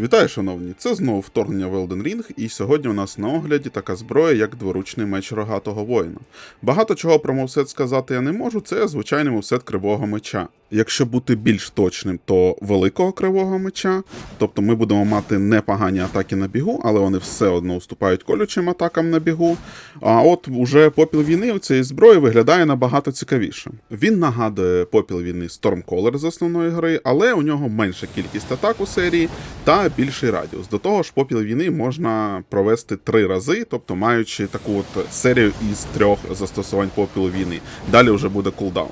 Вітаю, шановні! Це знову вторгнення в Elden Ring, і сьогодні у нас на огляді така зброя, як дворучний меч рогатого воїна. Багато чого про мовсет сказати я не можу, це звичайний мовсет кривого меча. Якщо бути більш точним, то великого кривого меча, тобто ми будемо мати непогані атаки на бігу, але вони все одно уступають колючим атакам на бігу. А от уже попіл війни у цієї зброї виглядає набагато цікавіше. Він нагадує попіл війни Stormcaller з основної гри, але у нього менша кількість атак у серії та більший радіус. До того ж, попіл війни можна провести три рази, тобто маючи таку от серію із трьох застосувань попілу війни. Далі вже буде кулдаун.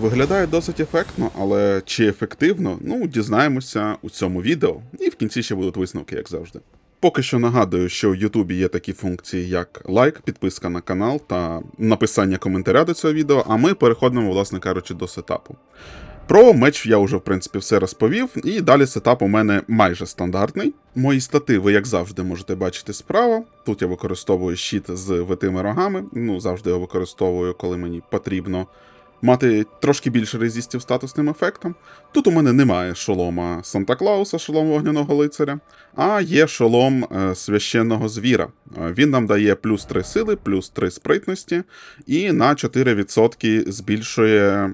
Виглядає досить ефектно, але чи ефективно, ну дізнаємося у цьому відео, і в кінці ще будуть висновки, як завжди. Поки що нагадую, що в Ютубі є такі функції, як лайк, підписка на канал та написання коментаря до цього відео, а ми переходимо, власне кажучи, до сетапу. Про меч я вже в принципі все розповів, і далі сетап у мене майже стандартний. Мої стати ви, як завжди, можете бачити справа. Тут я використовую щит з витими рогами. Ну, завжди його використовую, коли мені потрібно мати трошки більше резістів статусним ефектом. Тут у мене немає шолома Санта Клауса, шолом вогняного лицаря, а є шолом е, священного звіра. Е, Він нам дає плюс 3 сили, плюс 3 спритності, і на 4% збільшує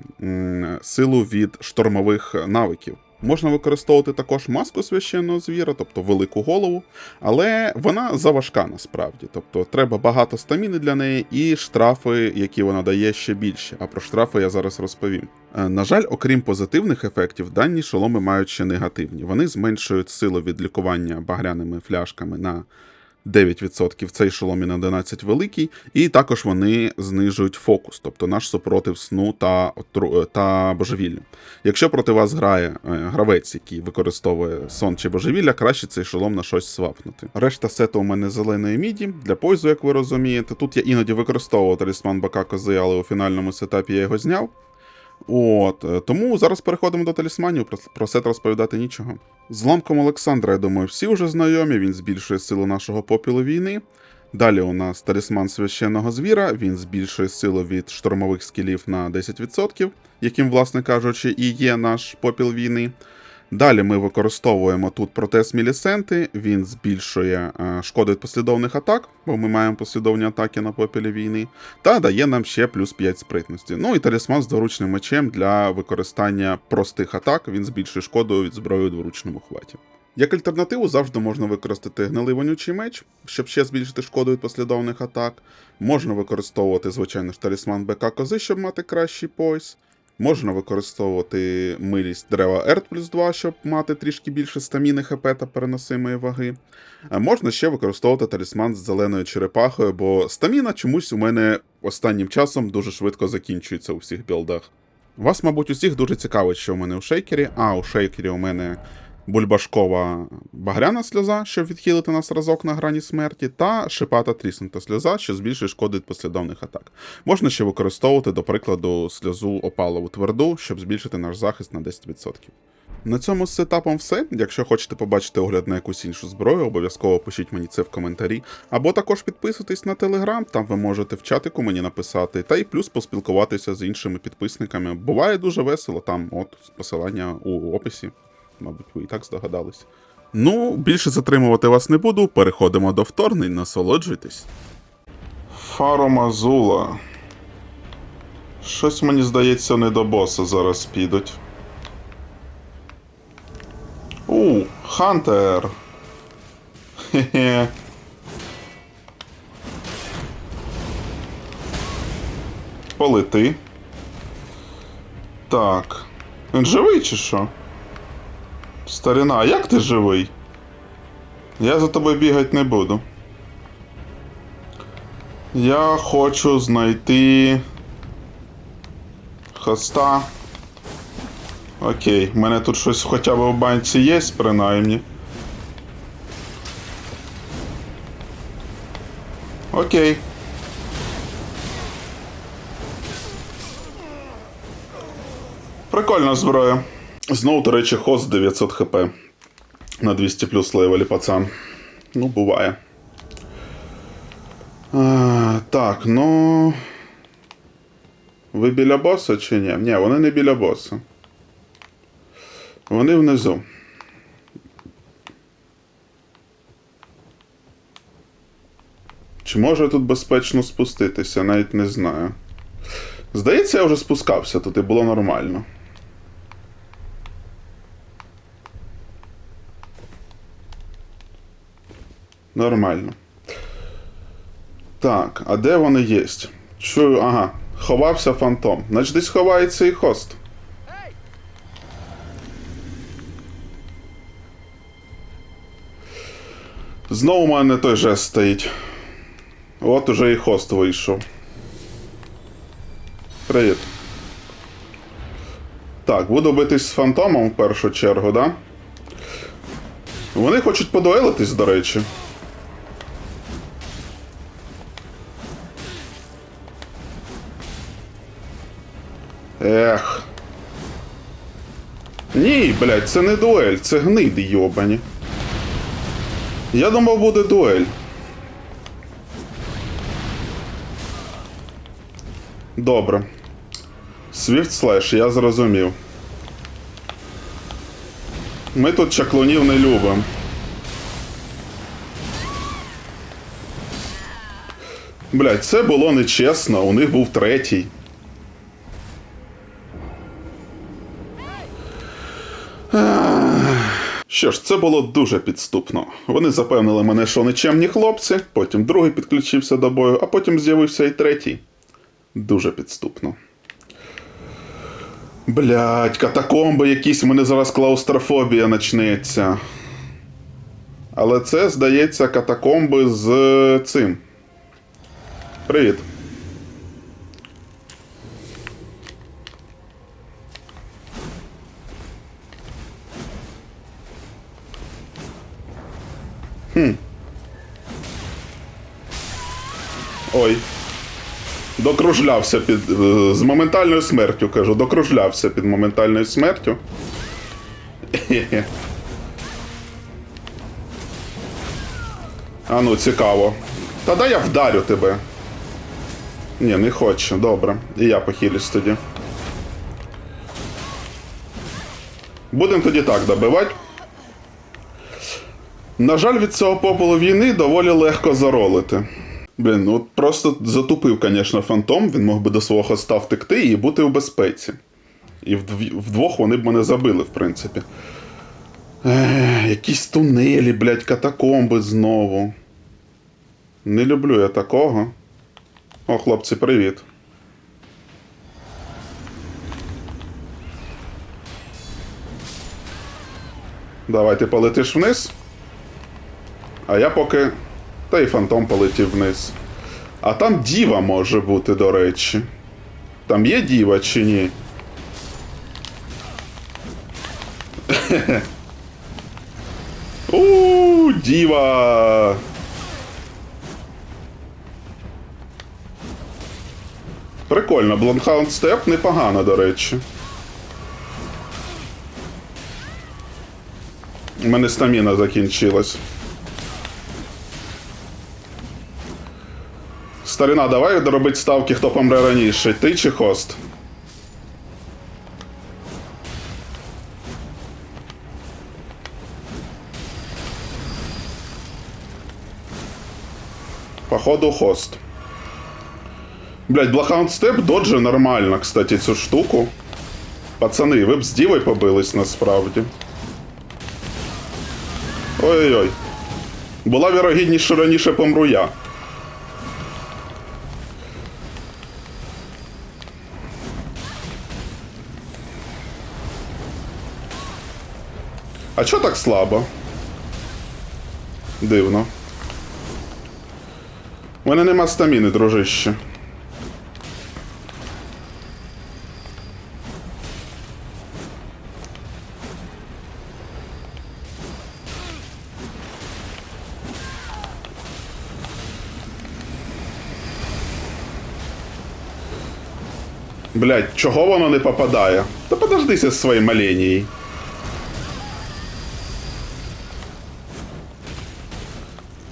силу від штормових навиків. Можна використовувати також маску священного звіра, тобто велику голову, але вона заважка насправді. Тобто треба багато стаміни для неї і штрафи, які вона дає, ще більше. А про штрафи я зараз розповім. Е, На жаль, окрім позитивних ефектів, дані шоломи мають ще негативні. Вони зменшують силу від лікування багряними фляшками на 9%, цей шолом і на 11 великий, і також вони знижують фокус, тобто наш супротив сну та, та божевілля. Якщо проти вас грає е, гравець, який використовує сон чи божевілля, краще цей шолом на щось свапнути. Решта сету у мене зеленої міді для пойзу, як ви розумієте. Тут я іноді використовував талісман бака кози, але у фінальному сетапі я його зняв. От, е, тому зараз переходимо до талісманів, про, про сет розповідати нічого. З ламком Олександра, я думаю, всі вже знайомі, він збільшує силу нашого попілу війни. Далі у нас талісман священного звіра, він збільшує силу від штурмових скілів на 10%, яким, власне кажучи, і є наш попіл війни. Далі ми використовуємо тут протез Мілісенти, він збільшує е, шкоду від послідовних атак, бо ми маємо послідовні атаки на попілі війни, та дає нам ще плюс 5 спритності. Ну і талісман з дворучним мечем для використання простих атак, він збільшує шкоду від зброї у дворучному хваті. Як альтернативу завжди можна використати гнилий вонючий меч, щоб ще збільшити шкоду від послідовних атак. Можна використовувати, звичайно ж, талісман БК кози, щоб мати кращий пояс. Можна використовувати милість дерева Ерт плюс 2, щоб мати трішки більше стаміни ХП та переносимої ваги. А можна ще використовувати талісман з зеленою черепахою, бо стаміна чомусь у мене останнім часом дуже швидко закінчується у всіх білдах. Вас, мабуть, усіх дуже цікавить, що у мене у шейкері, а у шейкері у мене бульбашкова багряна сльоза, щоб відхилити нас разок на грані смерті, та шипата тріснута сльоза, що збільшує шкоду від послідовних атак. Можна ще використовувати, до прикладу, сльозу опалову тверду, щоб збільшити наш захист на 10%. На цьому з сетапом все. Якщо хочете побачити огляд на якусь іншу зброю, обов'язково пишіть мені це в коментарі. Або також підписуйтесь на телеграм, там ви можете в чатику мені написати, та й плюс поспілкуватися з іншими підписниками. Буває дуже весело, там от посилання у описі. Мабуть, ви і так здогадались. Ну, більше затримувати вас не буду. Переходимо до вторгнень, насолоджуйтесь. Фаромазула. Щось мені здається, не до боса зараз підуть. У, Хантер. Хе-хе. Полети. Так. Він живий чи що? Старина, а як ти живий? Я за тобою бігати не буду. Я хочу знайти. Хоста. Окей, в мене тут щось хоча б в банці є, принаймні. Окей. Прикольна зброя. Знову, до речі, хоз 900 хп на 200 плюс левелі пацан. Ну, буває. А, Так, ну. Ви біля боса чи ні? Ні, вони не біля боса. Вони внизу. Чи можу я тут безпечно спуститися? Навіть не знаю. Здається, я вже спускався тут і було нормально. Нормально. Так, а де вони є? Чую, ага, ховався фантом. Значить, десь ховається і хост. Знову у мене той жест стоїть. От уже і хост вийшов. Привіт. Так, буду битись з фантомом в першу чергу, да? Вони хочуть подуелитись, до речі. Ех. Ні, блядь, це не дуель, це гниди йобані. Я думав, буде дуель. Добре. Swift Slash, я зрозумів. Ми тут чаклунів не любимо. Блять, це було нечесно, у них був третій. Що ж, це було дуже підступно. Вони запевнили мене, що нечемні хлопці, потім другий підключився до бою, а потім з'явився і третій. Дуже підступно. Блять, катакомби якісь, у мене зараз клаустрофобія почнеться. Але це, здається, катакомби з цим. Привіт. Ой. Докружлявся під. е, з моментальною смертю, кажу, докружлявся під моментальною смертю. А ну, цікаво. Та дай я вдарю тебе. Ні, не хочу, добре. І я похилюсь тоді. Будемо тоді так добивати. На жаль, від цього попелу війни доволі легко заролити. Блін, ну от просто затупив, звісно, фантом, він мог би до свого хоста втекти і бути в безпеці. І вдвох вони б мене забили, в принципі. Ех, якісь тунелі, блядь, катакомби знову. Не люблю я такого. О, хлопці, привіт. Давай ти полетиш вниз. А я поки. Та й фантом полетів вниз. А там діва може бути, до речі. Там є діва чи ні? У, діва. Прикольно, Bloodhound Step непогано, до речі. У мене стаміна закінчилась. Старина, давай доробить ставки, хто помре раніше. Ти чи хост? Походу хост. Блять, Bloodhound Step доджи нормально, кстати, цю штуку. Пацани, ви б з дівою побились насправді. Ой-ой-ой. Була вірогідність, що раніше помру я. А чо так слабо? Дивно. У мене нема стаміни, дружище. Блять, чого воно не попадає? Та подождися з своєю маленією.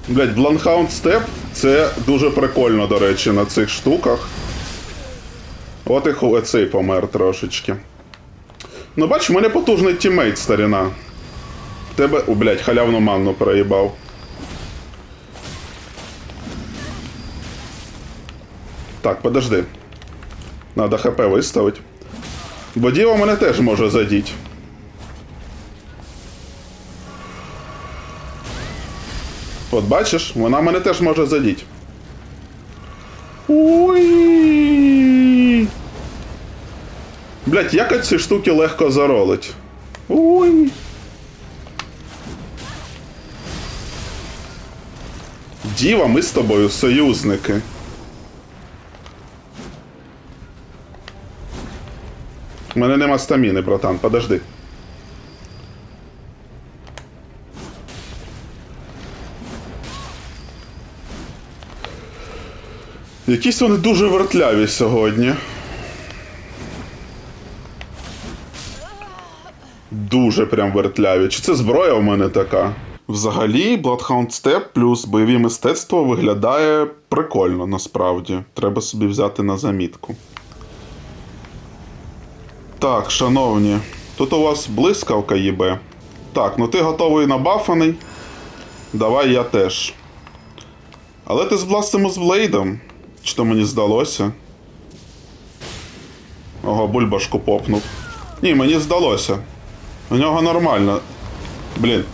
Блять, Bloodhound Step це дуже прикольно, до речі, на цих штуках. От і цей помер трошечки. Ну, бач, в мене потужний тімейт, старіна. Тебе. О, блять, халявну манну проїбав. Так, подожди. Надо ХП виставити. Бо діва мене теж може задіть. От бачиш, вона мене теж може задіть. Ой. Блять, як ці штуки легко заролить. Ой. Діва, ми з тобою союзники. У мене нема стаміни, братан, подожди. Якісь вони дуже вертляві сьогодні. Дуже прям вертляві. Чи це зброя у мене така? Взагалі, Bloodhound Step плюс бойові мистецтво виглядає прикольно насправді. Треба собі взяти на замітку. Так, шановні, тут у вас блискавка їбе. Так, ну ти готовий набафаний. Давай я теж. Але ти з Бластимус Блейдом. Чи то мені здалося? Ого, бульбашку попнув. Ні, мені здалося. У нього нормально. Блін.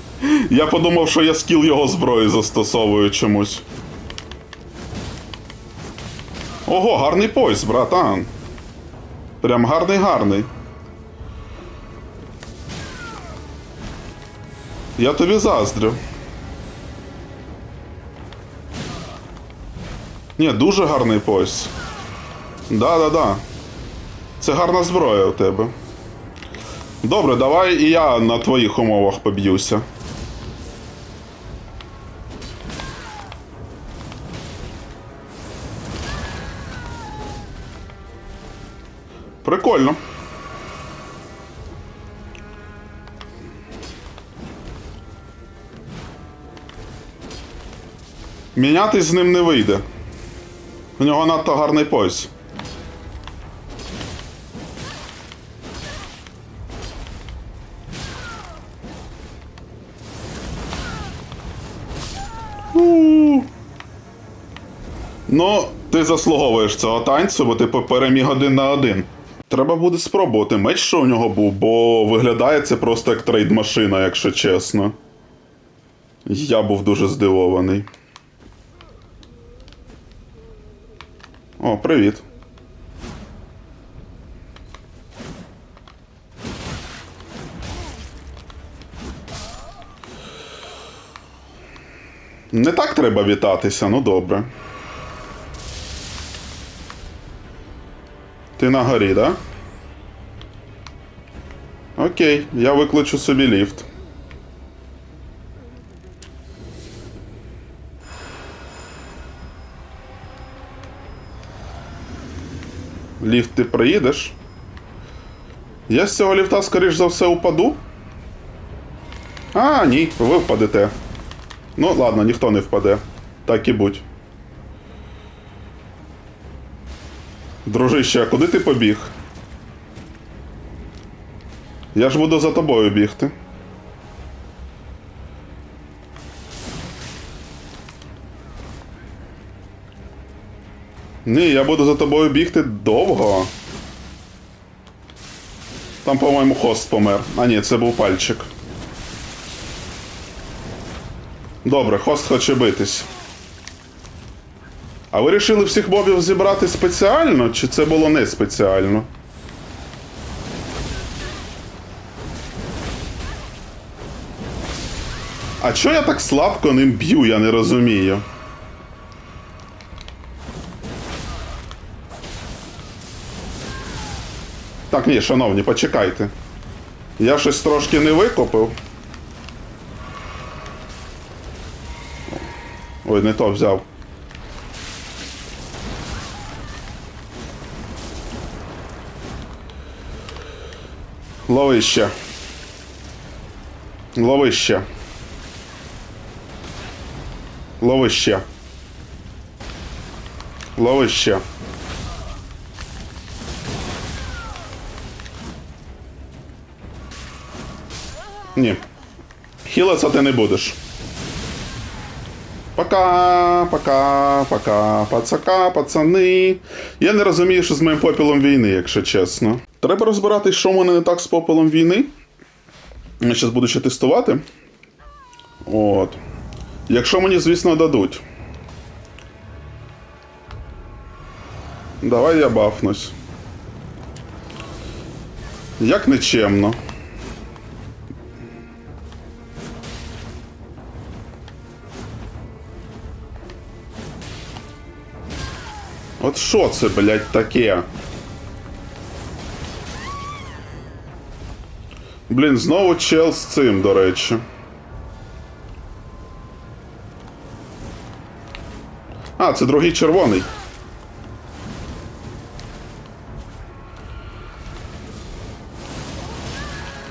Я подумав, що я скіл його зброї застосовую чомусь. Ого, гарний пояс, братан. Прям гарний гарний. Я тобі заздрю. Ні, дуже гарний пояс. Да-да-да. Це гарна зброя у тебе. Добре, давай і я на твоїх умовах поб'юся. Прикольно. Мінятись з ним не вийде. У нього надто гарний пояс. Ну, ти заслуговуєш цього танцю, бо ти переміг один на один. Треба буде спробувати меч, що у нього був, бо виглядає це просто як трейд-машина, якщо чесно. Я був дуже здивований. О, привіт. Не так треба вітатися, ну добре. Ти на горі, да? Окей, я викличу собі ліфт. Ліфт ти приїдеш? Я з цього ліфта, скоріш за все, упаду? А, ні, ви впадете. Ну, ладно, ніхто не впаде. Так і будь. Дружище, а куди ти побіг? Я ж буду за тобою бігти. Ні, я буду за тобою бігти довго. Там, по-моєму, хост помер. А ні, це був пальчик. Добре, хост хоче битись. А ви вирішили всіх мобів зібрати спеціально, чи це було не спеціально? А чого я так слабко ним б'ю, я не розумію. Так, ні, шановні, почекайте. Я щось трошки не викопив. Ой, не то взяв. Ловище. Ловище. Ловище. Ловище. Ні. Хілитися ти не будеш. Пока, пока, пока, пацака, пацани. Я не розумію, що з моїм попілом війни, якщо чесно. Треба розбиратись, що в мене не так з попелом війни. Я зараз буду ще тестувати. От. Якщо мені, звісно, дадуть. Давай я бафнусь. Як нечемно. От це, блядь, таке? Блін, знову чел з цим, до речі. А, це другий червоний.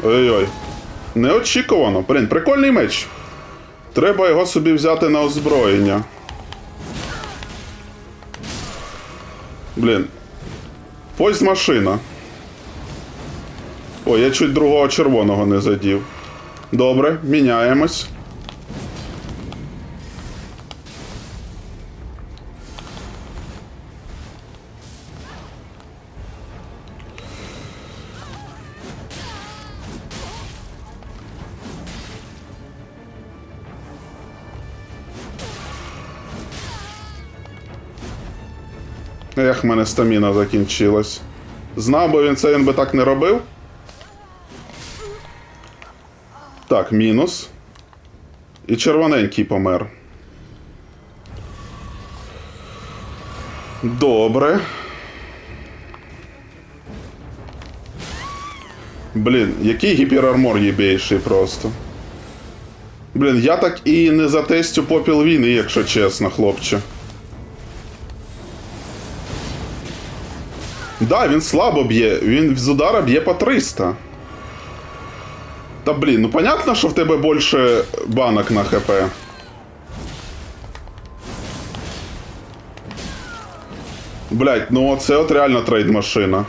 Ой-ой. Неочікувано. Блін, прикольний меч. Треба його собі взяти на озброєння. Блін. Ось машина. О, я чуть другого червоного не задів. Добре, міняємось. Ех, мене стаміна закінчилась. Знав би він це, він би так не робив. Так, мінус. І червоненький помер. Добре. Блін, який гіперармор єбейший просто. Блін, я так і не затестю попіл війни, якщо чесно, хлопче. Да, він слабо б'є, він з удара б'є по 300. Та блін, ну понятно, що в тебе більше банок на ХП. Блять, ну оце от реально трейд машина.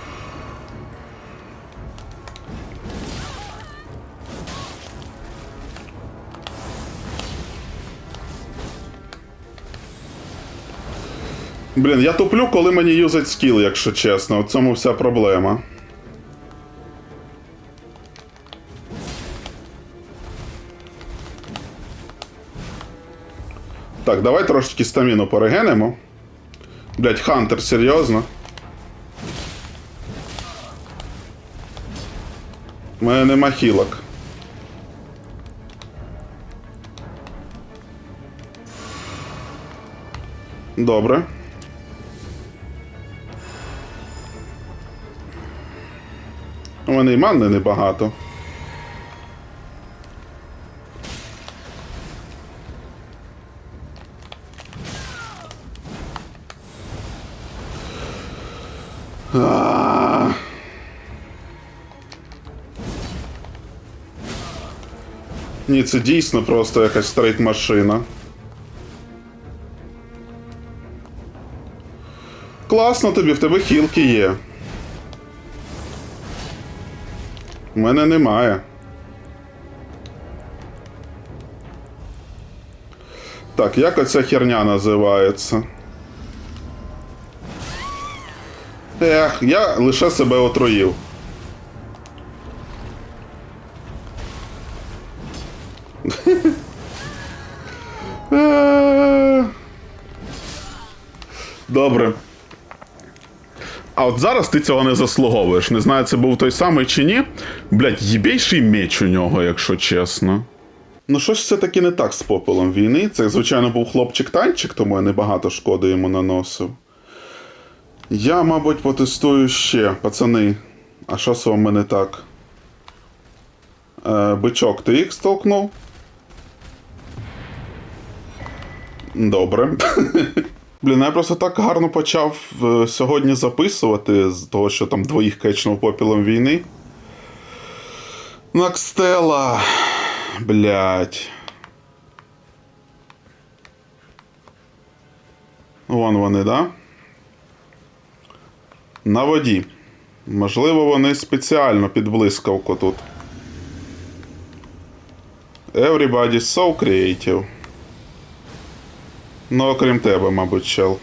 Блін, я туплю, коли мені юзать скіл, якщо чесно. В цьому вся проблема. Так, давай трошечки стаміну перегенемо. Блять, Хантер, серйозно. У мене нема хілок. Добре. У мене і манни небагато. А. Ні, це дійсно просто якась стрейт машина. Класно тобі, в тебе хілки є. У мене немає. Так, як оця херня називається? Ех, я лише себе отруїв. Добре. А от зараз ти цього не заслуговуєш. Не знаю, це був той самий чи ні. Блять, їбейший меч у нього, якщо чесно. Ну, що ж все таки не так з попелом війни. Це, звичайно, був хлопчик-танчик, тому я небагато шкоди йому наносив. Я, мабуть, потестую ще, пацани. А що з вами не так? Е, бичок, ти їх столкнув? Добре. Блін, я просто так гарно почав е, сьогодні записувати з того, що там двоїх кечнув попілом війни. Накстела. Блять. Вон вони, да? На воді. Можливо, вони спеціально під блискавку тут. Everybody's so creative. Ну, окрім тебе, мабуть, чел.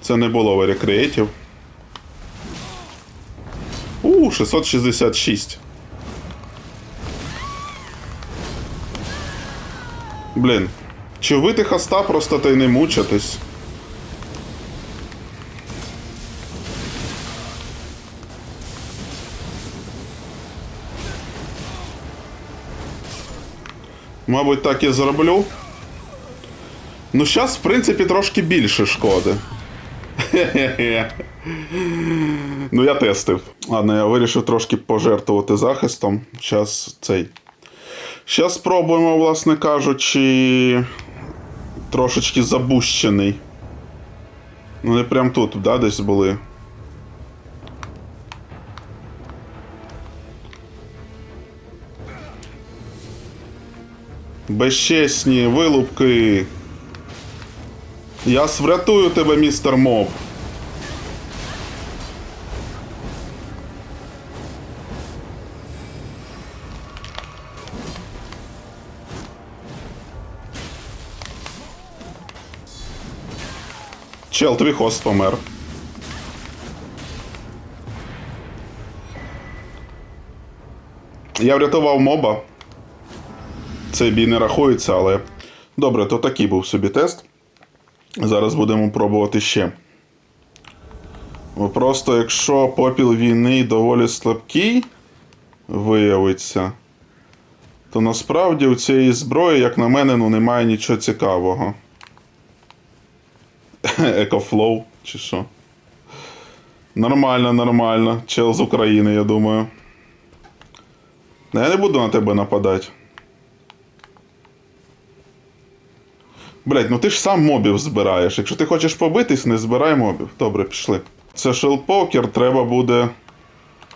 Це не було very creative. У, 666. Блін. Чи вбити хоста просто та й не мучитись? Мабуть, так і зроблю. Ну, зараз, в принципі, трошки більше шкоди. Ну, я тестив. Ладно, я вирішив трошки пожертвувати захистом. Зараз цей. Зараз спробуємо, власне кажучи, трошечки забущений. Ну, не прям тут, да, десь були. Безчесні вилупки. Я врятую тебе, містер Моб. Чел, твій хост помер. Я врятував моба. Цей бій не рахується, але. Добре, то такий був собі тест. Зараз будемо пробувати ще. Просто якщо попіл війни доволі слабкий виявиться, то насправді у цієї зброї, як на мене, ну немає нічого цікавого. Екофлоу, чи що. Нормально, нормально. Чел з України, я думаю. Я не буду на тебе нападати. Блять, ну ти ж сам мобів збираєш. Якщо ти хочеш побитись, не збирай мобів. Добре, пішли. Це шелпокер, треба буде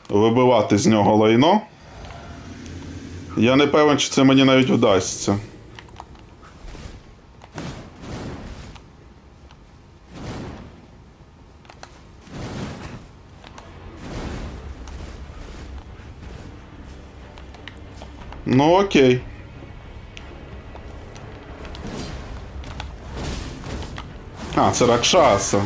вибивати з нього лайно. Я не певен, чи це мені навіть вдасться. Ну окей. А, це Ракшаса.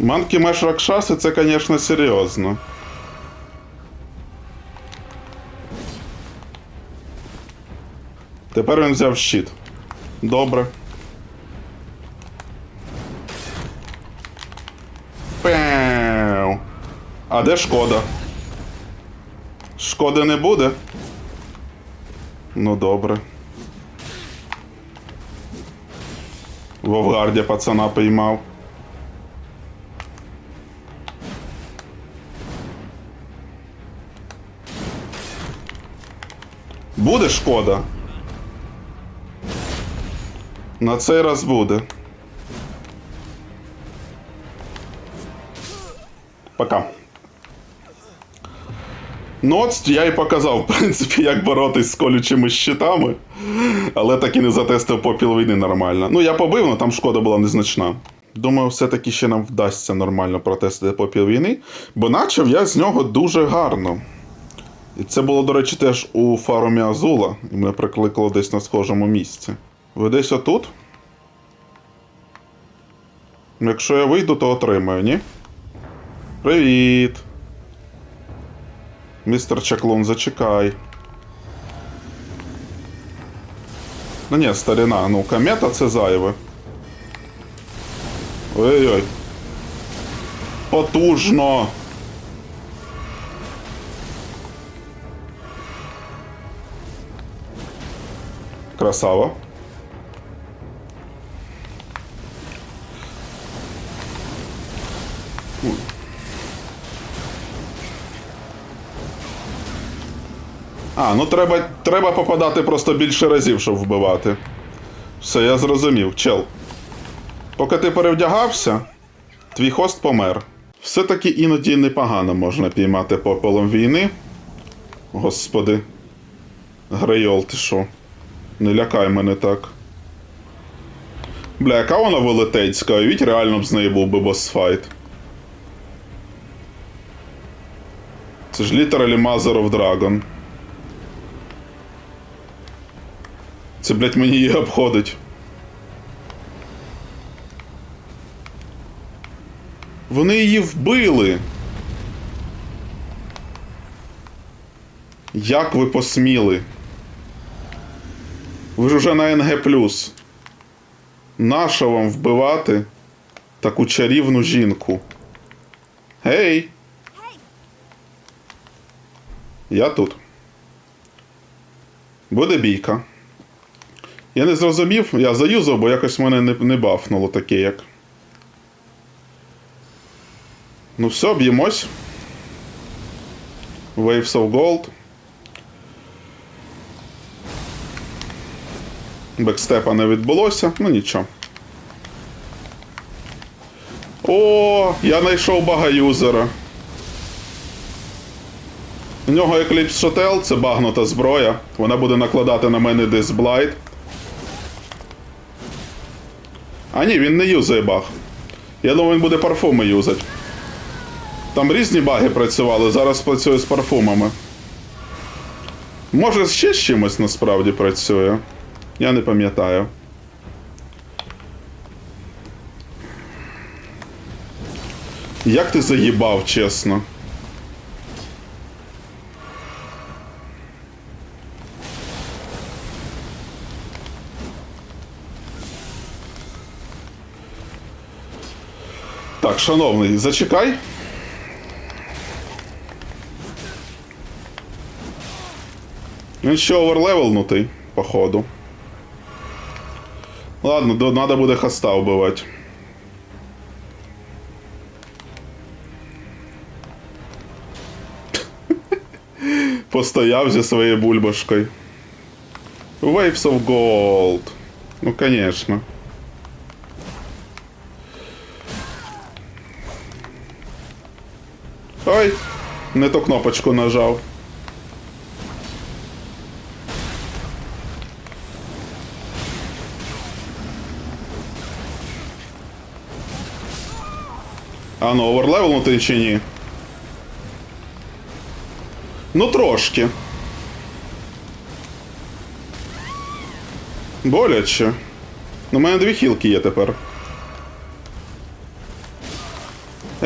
Манкі Меш Ракшаси це, звісно, серйозно. Тепер він взяв щит. Добре. Пеу. А де шкода? Шкоди не буде? Ну добре. Вовгарді пацана піймав. Буде шкода? На цей раз буде. Пока. Ну, от я і показав, в принципі, як боротись з колючими щитами, але так і не затестив попіл війни нормально. Ну, я побив, але там шкода була незначна. Думаю, все-таки ще нам вдасться нормально протестити попіл війни, бо начав я з нього дуже гарно. І це було, до речі, теж у фарумі Азула, і мене прикликало десь на схожому місці. Ви десь отут? Якщо я вийду, то отримаю, ні? Привіт! Містер Чаклун, зачекай. Ну ні, старина, ну комета це зайве. Ой-ой. Потужно. Красава. А, ну треба, треба попадати просто більше разів, щоб вбивати. Все, я зрозумів, чел. Поки ти перевдягався, твій хост помер. Все-таки іноді непогано можна піймати попелом війни. Господи. Грейол, ти що? Не лякай мене так. Бля, яка вона велетенська, уявіть, реально б з нею був би босфайт. Це ж літералі Mother of Dragon. Це, блядь, мені її обходить. Вони її вбили. Як ви посміли? Ви ж уже на НГ. Нащо вам вбивати таку чарівну жінку? Гей! Я тут. Буде бійка. Я не зрозумів, я заюзав, бо якось мене не, не бафнуло таке як. Ну все, б'ємось. Waves of Gold. Бекстепа не відбулося, ну нічого. О, я знайшов багаюзера. У нього Eclipse Shuttle, це багнута зброя. Вона буде накладати на мене Disblight. А ні, він не юзає баг. Я думаю, він буде парфуми юзати. Там різні баги працювали, зараз працює з парфумами. Може, ще з чимось насправді працює. Я не пам'ятаю. Як ти заїбав, чесно? Так, шановний, зачекай. Він ще оверлевелнутий, походу. Ладно, до, надо буде хоста вбивати. Постояв зі своєю бульбашкою. Waves of Gold. Ну, конечно. Ой, не ту кнопочку нажав. А ну, оверлевелнутий чи ні? Ну, трошки. Боляче. Ну, у мене дві хілки є тепер.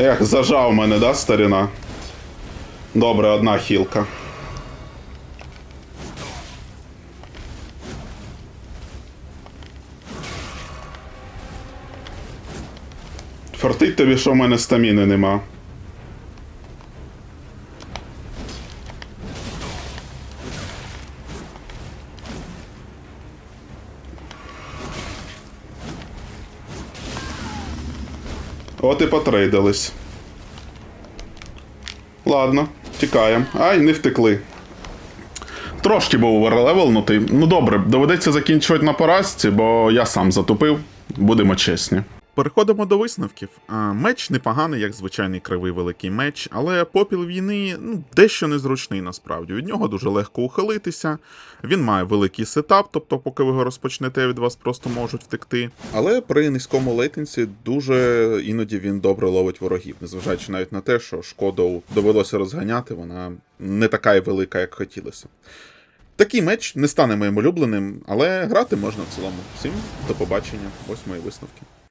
Ех, зажав мене, да, старіна? Добре, одна хілка. Фартить тобі, що в мене стаміни нема. От і потрейдились. Ладно, тікаємо. Ай, не втекли. Трошки був оверлевелнутий. Ну добре, доведеться закінчувати на поразці, бо я сам затупив. Будемо чесні. Переходимо до висновків. Меч непоганий, як звичайний кривий великий меч, але попіл війни ну, дещо незручний насправді. Від нього дуже легко ухилитися. Він має великий сетап, тобто, поки ви його розпочнете, від вас просто можуть втекти. Але при низькому лейтенсі дуже іноді він добре ловить ворогів, незважаючи навіть на те, що шкоду довелося розганяти, вона не така і велика, як хотілося. Такий меч не стане моїм улюбленим, але грати можна в цілому. Всім до побачення. Ось мої висновки.